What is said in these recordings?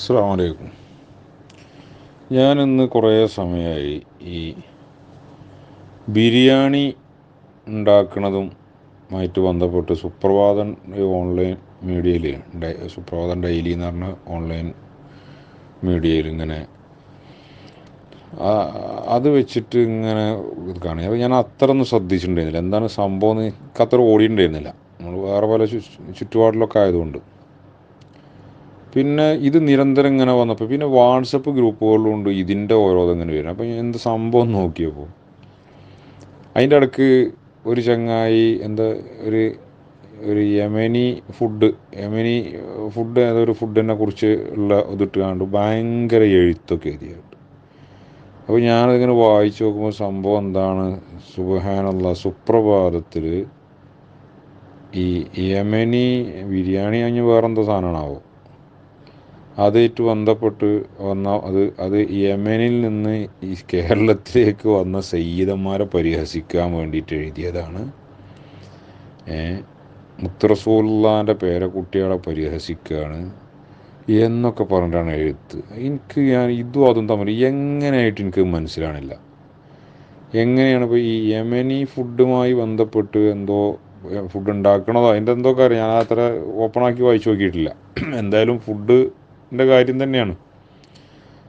അസ്സാം വലൈക്കും ഞാനിന്ന് കുറേ സമയമായി ഈ ബിരിയാണി ഉണ്ടാക്കുന്നതും ആയിട്ട് ബന്ധപ്പെട്ട് സുപ്രഭാതൻ ഓൺലൈൻ മീഡിയയിൽ സുപ്രഭാതൻ ഡെയിലി എന്ന് പറഞ്ഞ ഓൺലൈൻ മീഡിയയിൽ ഇങ്ങനെ അത് വെച്ചിട്ട് ഇങ്ങനെ ഇത് കാണുക അപ്പോൾ ഞാൻ അത്ര ഒന്നും ശ്രദ്ധിച്ചിട്ടുണ്ടായിരുന്നില്ല. എന്താണ് സംഭവം എന്ന് എനിക്ക് അത്ര ഓടിയിട്ടുണ്ടായിരുന്നില്ല. നമ്മൾ വേറെ പല ചുറ്റുപാടിലൊക്കെ ആയതുകൊണ്ട്. പിന്നെ ഇത് നിരന്തരം ഇങ്ങനെ വന്നപ്പോൾ പിന്നെ വാട്സപ്പ് ഗ്രൂപ്പുകളിലുണ്ട് ഇതിന്റെ ഓരോന്നും ഇങ്ങനെ വരും അപ്പം എന്ത് സംഭവം നോക്കിയപ്പോൾ അതിന്റെ ഇടയ്ക്ക് ഒരു ചങ്ങായി എന്താ ഒരു ഒരു യമനി ഫുഡ് യമനി ഫുഡ് ഏതൊരു ഫുഡിനെ കുറിച്ച് ഉള്ള ഇതിട്ട് കണ്ട് ഭയങ്കര എഴുത്തൊക്കെ എഴുതിയായിട്ട് അപ്പോൾ ഞാനതിങ്ങനെ വായിച്ചു നോക്കുമ്പോൾ സംഭവം എന്താണ്? സുബഹാനുള്ള സുപ്രഭാതത്തിൽ ഈ യമനി ബിരിയാണി കഴിഞ്ഞ് വേറെന്തോ സാധനമാണാവോ അതായിട്ട് ബന്ധപ്പെട്ട് വന്ന അത് അത് യമനിൽ നിന്ന് ഈ കേരളത്തിലേക്ക് വന്ന സയ്യിദന്മാരെ പരിഹസിക്കാൻ വേണ്ടിയിട്ട് എഴുതിയതാണ്. മുത്തറസൂല്ലാന്റെ പേരക്കുട്ടികളെ പരിഹസിക്കുകയാണ് എന്നൊക്കെ പറഞ്ഞിട്ടാണ് എഴുത്ത്. എനിക്ക് ഞാൻ ഇതും അതും തമ്മിൽ എങ്ങനെയായിട്ട് എനിക്ക് മനസ്സിലാണില്ല. എങ്ങനെയാണ് ഇപ്പോൾ ഈ യമനി ഫുഡുമായി ബന്ധപ്പെട്ട് എന്തോ ഫുഡ് ഉണ്ടാക്കണതോ അതിന്റെ എന്തോ കാര്യം ഞാൻ അത്ര ഓപ്പണാക്കി വായിച്ചു നോക്കിയിട്ടില്ല. എന്തായാലും ഫുഡിന്റെ കാര്യം തന്നെയാണ്.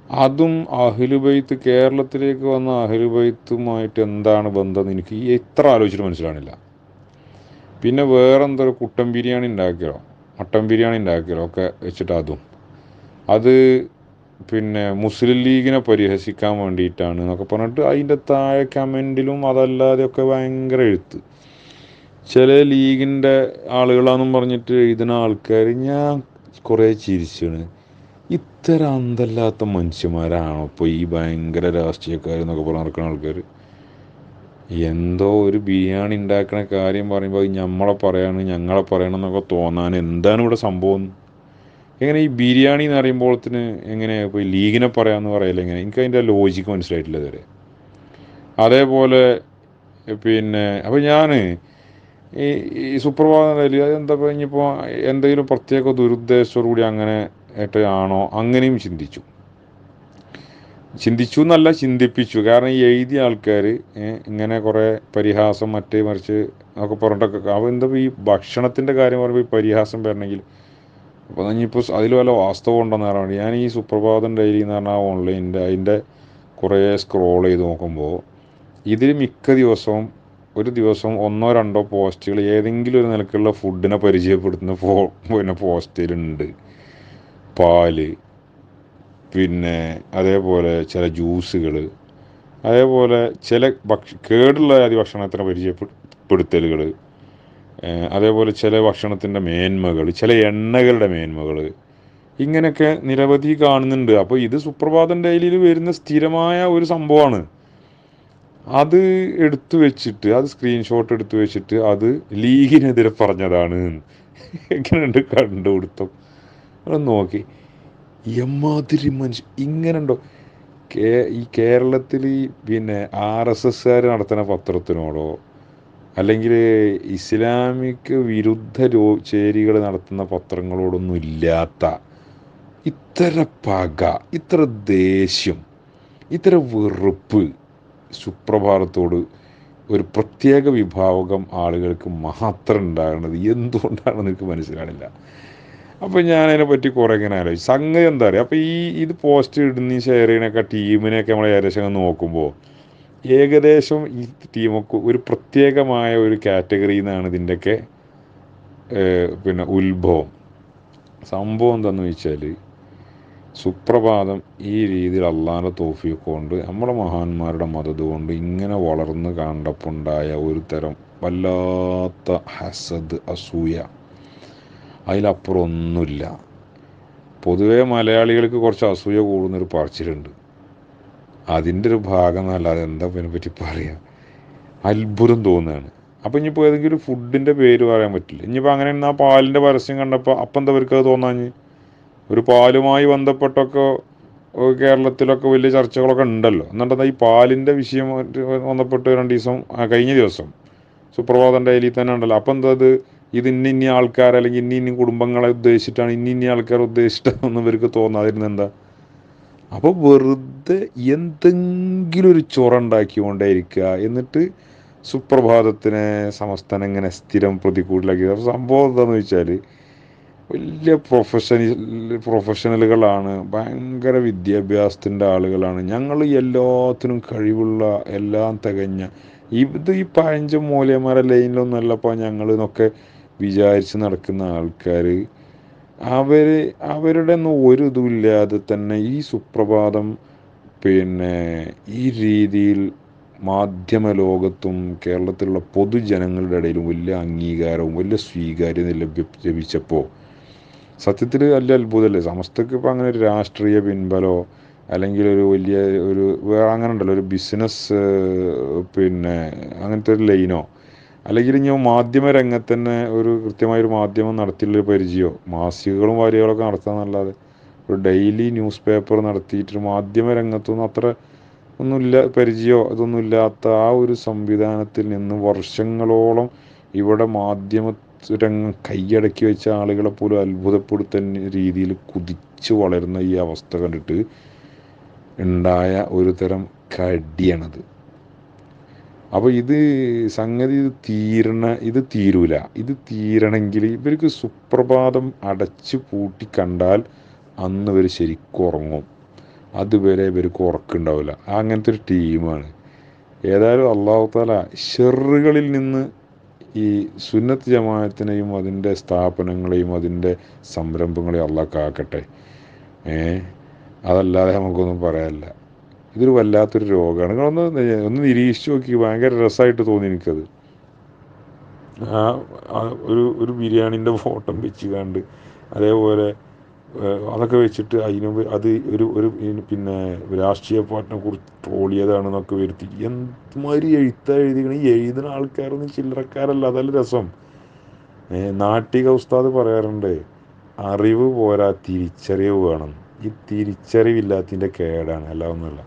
അതും അഹിലുബൈത്ത് കേരളത്തിലേക്ക് വന്ന അഹിലുബൈത്തുമായിട്ട് എന്താണ് ബന്ധം എനിക്ക് എത്ര ആലോചിച്ചിട്ട് മനസ്സിലാണില്ല പിന്നെ വേറെ എന്തൊരു കുട്ടൻ ബിരിയാണി ഉണ്ടാക്കിയോ മട്ടൻ ബിരിയാണി ഉണ്ടാക്കിയോ ഒക്കെ വെച്ചിട്ട് അതും. അത് പിന്നെ മുസ്ലിം ലീഗിനെ പരിഹസിക്കാൻ വേണ്ടിയിട്ടാണ് എന്നൊക്കെ പറഞ്ഞിട്ട് അതിന്റെ താഴെ കമന്റിലും അതല്ലാതെയൊക്കെ ഭയങ്കര എഴുത്ത്. ചില ലീഗിന്റെ ആളുകളാണെന്നും പറഞ്ഞിട്ട് എഴുതുന്ന ആൾക്കാർ ഞാൻ കുറേ ചിരിച്ചാണ്. ഇത്തരം അന്തല്ലാത്ത മനുഷ്യന്മാരാണോ ഇപ്പോൾ ഈ ഭയങ്കര രാഷ്ട്രീയക്കാർ എന്നൊക്കെ പറഞ്ഞ് നടക്കുന്ന ആൾക്കാർ എന്തോ ഒരു ബിരിയാണി ഉണ്ടാക്കണ കാര്യം പറയുമ്പോൾ അത് ഞമ്മളെ പറയാണ് ഞങ്ങളെ പറയണം എന്നൊക്കെ തോന്നാൻ എന്താണ് ഇവിടെ സംഭവം? എങ്ങനെ ഈ ബിരിയാണി എന്ന് പറയുമ്പോഴത്തിന് എങ്ങനെ ഇപ്പോൾ ലീഗിനെ പറയാമെന്ന് പറയില്ല എങ്ങനെ എനിക്ക് അതിന്റെ ലോജിക്ക് മനസ്സിലായിട്ടില്ല ഇതുവരെ. അതേപോലെ പിന്നെ അപ്പോൾ ഞാൻ ഈ സുപ്രഭാതം അതെന്താ ഇനിയിപ്പോൾ എന്തെങ്കിലും പ്രത്യേക ദുരുദ്ദേശത്തോടു കൂടി അങ്ങനെ ആണോ അങ്ങനെയും ചിന്തിച്ചു. ചിന്തിച്ചു എന്നല്ല ചിന്തിപ്പിച്ചു. കാരണം ഈ എഴുതിയ ആൾക്കാർ ഇങ്ങനെ കുറേ പരിഹാസം മറ്റേ മറിച്ച് ഒക്കെ പറഞ്ഞിട്ടൊക്കെ അപ്പോൾ എന്താ ഈ ഭക്ഷണത്തിന്റെ കാര്യം പറയുമ്പോൾ ഈ പരിഹാസം വരണമെങ്കിൽ. അപ്പോൾ ഇനിയിപ്പോൾ അതിൽ വല്ല വാസ്തവം ഉണ്ടെന്ന് പറയാൻ വേണ്ടി ഞാൻ ഈ സുപ്രഭാതം ഡെയിലി എന്ന് പറഞ്ഞാൽ ഓൺലൈനിന്റെ അതിന്റെ കുറേ സ്ക്രോൾ ചെയ്ത് നോക്കുമ്പോൾ ഇതിൽ മിക്ക ദിവസവും ഒരു ദിവസം ഒന്നോ രണ്ടോ പോസ്റ്റുകൾ ഏതെങ്കിലും ഒരു നിലക്കുള്ള ഫുഡിനെ പരിചയപ്പെടുത്തുന്ന ഫോ പിന്നെ പോസ്റ്റിലുണ്ട്. പാൽ പിന്നെ അതേപോലെ ചില ജ്യൂസുകൾ അതേപോലെ ചില ഭക്ഷ കേടുള്ള ആദ്യ ഭക്ഷണത്തിനെ പരിചയപ്പെടുത്തലുകൾ അതേപോലെ ചില ഭക്ഷണത്തിന്റെ മേന്മകൾ ചില എണ്ണകളുടെ മേന്മകൾ ഇങ്ങനെയൊക്കെ നിരവധി കാണുന്നുണ്ട്. അപ്പോൾ ഇത് സുപ്രഭാതം ഡെയിലിയിൽ വരുന്ന സ്ഥിരമായ ഒരു സംഭവമാണ്. അത് എടുത്തു വെച്ചിട്ട് അത് സ്ക്രീൻഷോട്ട് എടുത്തു വെച്ചിട്ട് അത് ലീഗിനെതിരെ പറഞ്ഞതാണ്. എങ്ങനെയുണ്ട് കണ്ടുപിടുത്തം? അത് നോക്കി. എമ്മാതിരി മനുഷ്യ ഇങ്ങനെ ഉണ്ടോ കേ ഈ കേരളത്തിൽ പിന്നെ ആർ എസ് എസ്സുകാർ നടത്തുന്ന പത്രത്തിനോടോ അല്ലെങ്കിൽ ഇസ്ലാമിക് വിരുദ്ധ രോ ചേരികൾ നടത്തുന്ന പത്രങ്ങളോടൊന്നും ഇല്ലാത്ത ഇത്ര പക ഇത്ര ദേഷ്യം ഇത്ര വെറുപ്പ് സുപ്രഭാതത്തോട് ഒരു പ്രത്യേക വിഭാഗം ആളുകൾക്ക് മാത്രം ഉണ്ടാകുന്നത് എന്തുകൊണ്ടാണെന്ന് എനിക്ക് മനസ്സിലാണില്ല അപ്പോൾ ഞാൻ പറ്റി കുറേ ഇങ്ങനെ ആലോചിച്ചു. സംഗതി എന്താ പറയുക അപ്പോൾ ഈ ഇത് പോസ്റ്റ് ഇടുന്ന ഷെയർ ചെയ്യണൊക്കെ ടീമിനെയൊക്കെ നമ്മൾ ഏകദേശം നോക്കുമ്പോൾ ഏകദേശം ഈ ടീമൊക്കെ ഒരു പ്രത്യേകമായ ഒരു കാറ്റഗറിയിൽ നിന്നാണ് ഇതിന്റെയൊക്കെ പിന്നെ ഉത്ഭവം. സംഭവം എന്താണെന്ന് വെച്ചാൽ സുപ്രഭാതം ഈ രീതിയിൽ അള്ളാന്റെ തോഫിയൊക്കെ കൊണ്ട് നമ്മുടെ മഹാന്മാരുടെ മതത് കൊണ്ട് ഇങ്ങനെ വളർന്ന് കണ്ടപ്പുണ്ടായ ഒരു തരം വല്ലാത്ത ഹസദ് അസൂയ. അതിലപ്പുറം ഒന്നുമില്ല പൊതുവേ മലയാളികൾക്ക് കുറച്ച് അസൂയ കൂടുന്നൊരു പറച്ചിലുണ്ട്. അതിന്റെ ഒരു ഭാഗം എന്നല്ലാതെ എന്താ ഇതിനെ പറ്റി പറയുക അത്ഭുതം തോന്നുകയാണ്. അപ്പം ഇനിയിപ്പോൾ ഏതെങ്കിലും ഫുഡിന്റെ പേര് പറയാൻ പറ്റില്ല. ഇനിയിപ്പോൾ അങ്ങനെ ആ പാലിന്റെ പരസ്യം കണ്ടപ്പോൾ അപ്പം എന്താ അവർക്ക് അത് തോന്നാഞ്ഞ്? ഒരു പാലുമായി ബന്ധപ്പെട്ടൊക്കെ കേരളത്തിലൊക്കെ വലിയ ചർച്ചകളൊക്കെ ഉണ്ടല്ലോ. എന്നിട്ട് ഈ പാലിന്റെ വിഷയം ബന്ധപ്പെട്ട് രണ്ട് ദിവസം കഴിഞ്ഞ ദിവസം സുപ്രഭാതം ഡെയിലി തന്നെ ഉണ്ടല്ലോ. അപ്പം എന്താ അത് ഇത് ഇന്ന ഇന്ന ആൾക്കാർ അല്ലെങ്കിൽ ഇന്ന ഇന്ന കുടുംബങ്ങളെ ഉദ്ദേശിച്ചിട്ടാണ് ഇന്ന ഇന്ന ആൾക്കാർ ഉദ്ദേശിച്ചിട്ടാണെന്ന് ഇവർക്ക് തോന്നാതിരുന്നത് എന്താ? അപ്പോൾ വെറുതെ എന്തെങ്കിലും ഒരു ചൊറ ഉണ്ടാക്കിക്കൊണ്ടേയിരിക്കുക. എന്നിട്ട് സുപ്രഭാതത്തിനെ സമസ്തനെ ഇങ്ങനെ സ്ഥിരം പ്രതികൂടിലാക്കി. സംഭവം എന്താണെന്ന് വെച്ചാൽ വലിയ പ്രൊഫഷണൽ പ്രൊഫഷണലുകളാണ് ഭയങ്കര വിദ്യാഭ്യാസത്തിന്റെ ആളുകളാണ്. ഞങ്ങൾ എല്ലാത്തിനും കഴിവുള്ള എല്ലാം തികഞ്ഞ ഇത് ഈ പഴഞ്ച മൂലയന്മാരെ ലൈനിലൊന്നല്ലപ്പോൾ ഞങ്ങൾ എന്നൊക്കെ വിചാരിച്ച് നടക്കുന്ന ആൾക്കാർ അവർ അവരുടെ ഒന്നും ഒരു ഇതുമില്ലാതെ തന്നെ ഈ സുപ്രഭാതം പിന്നെ ഈ രീതിയിൽ മാധ്യമ ലോകത്തും കേരളത്തിലുള്ള പൊതുജനങ്ങളുടെ ഇടയിലും വലിയ അംഗീകാരവും വലിയ സ്വീകാര്യത ലഭ്യ ലഭിച്ചപ്പോൾ സത്യത്തിൽ വലിയ അത്ഭുതമല്ലേ സമസ്തക്ക് ഇപ്പോൾ അങ്ങനെ ഒരു രാഷ്ട്രീയ പിൻബലോ അല്ലെങ്കിൽ ഒരു വലിയ ഒരു വേറെ അങ്ങനെ ഉണ്ടല്ലോ ഒരു ബിസിനസ് പിന്നെ അങ്ങനത്തെ ഒരു ലൈനോ അല്ലെങ്കിൽ ഇനി മാധ്യമ രംഗത്ത് തന്നെ ഒരു കൃത്യമായൊരു മാധ്യമം നടത്തിയുള്ളൊരു പരിചയമോ മാസികകളും വാരികളൊക്കെ നടത്താന്നല്ലാതെ ഒരു ഡെയിലി ന്യൂസ് പേപ്പർ നടത്തിയിട്ട് മാധ്യമ രംഗത്തൊന്നും അത്ര ഒന്നുമില്ല പരിചയമോ അതൊന്നും ഇല്ലാത്ത ആ ഒരു സംവിധാനത്തിൽ നിന്ന് വർഷങ്ങളോളം ഇവിടെ മാധ്യമ രംഗം കൈയടക്കി വെച്ച ആളുകളെ പോലും അത്ഭുതപ്പെടുത്തുന്ന രീതിയിൽ കുതിച്ചു വളരുന്ന ഈ അവസ്ഥ കണ്ടിട്ട് ഉണ്ടായ ഒരു തരം കടിയാണത്. അപ്പോൾ ഇത് സംഗതി ഇത് തീരണ ഇത് തീരൂല. ഇത് തീരണമെങ്കിൽ ഇവർക്ക് സുപ്രഭാതം അടച്ചു പൂട്ടി കണ്ടാൽ അന്ന് ഇവർ ശരിക്കും ഉറങ്ങും. അതുവരെ ഇവർക്ക് ഉറക്കുണ്ടാവില്ല അങ്ങനത്തെ ഒരു ടീമാണ് ഏതായാലും അള്ളാഹു താല ഷെറുകളിൽ നിന്ന് ഈ സുന്നത്ത് ജമാഅത്തിനെയും അതിന്റെ സ്ഥാപനങ്ങളെയും അതിന്റെ സംരംഭങ്ങളെയും അള്ളാഹ് കാക്കട്ടെ. ഏ? അതല്ലാതെ നമുക്കൊന്നും പറയാനില്ല. ഇതൊരു വല്ലാത്തൊരു രോഗമാണ്. നിങ്ങളൊന്ന് ഒന്ന് നിരീക്ഷിച്ച് നോക്കി. ഭയങ്കര രസമായിട്ട് തോന്നി എനിക്കത്. ആ ഒരു ഒരു ബിരിയാണിന്റെ ഫോട്ടോ വെച്ച് കണ്ട് അതേപോലെ അതൊക്കെ വെച്ചിട്ട് അതിന് അത് ഒരു ഒരു പിന്നെ രാഷ്ട്രീയ പാർട്ടിനെ കുറിച്ച് ട്രോളിയതാണെന്നൊക്കെ വരുത്തി. എന്തുമാതിരി എഴുത്ത എഴുതിക്കണം? ഈ എഴുതുന്ന ആൾക്കാരൊന്നും ചില്ലറക്കാരല്ല. അതല്ല രസം. നാട്ടിക ഉസ്താദ് പറയാറുണ്ട് അറിവ് പോരാ തിരിച്ചറിവ് വേണം. ഈ തിരിച്ചറിവില്ലാത്തതിന്റെ കേടാണ്. അല്ല ഒന്നുമല്ല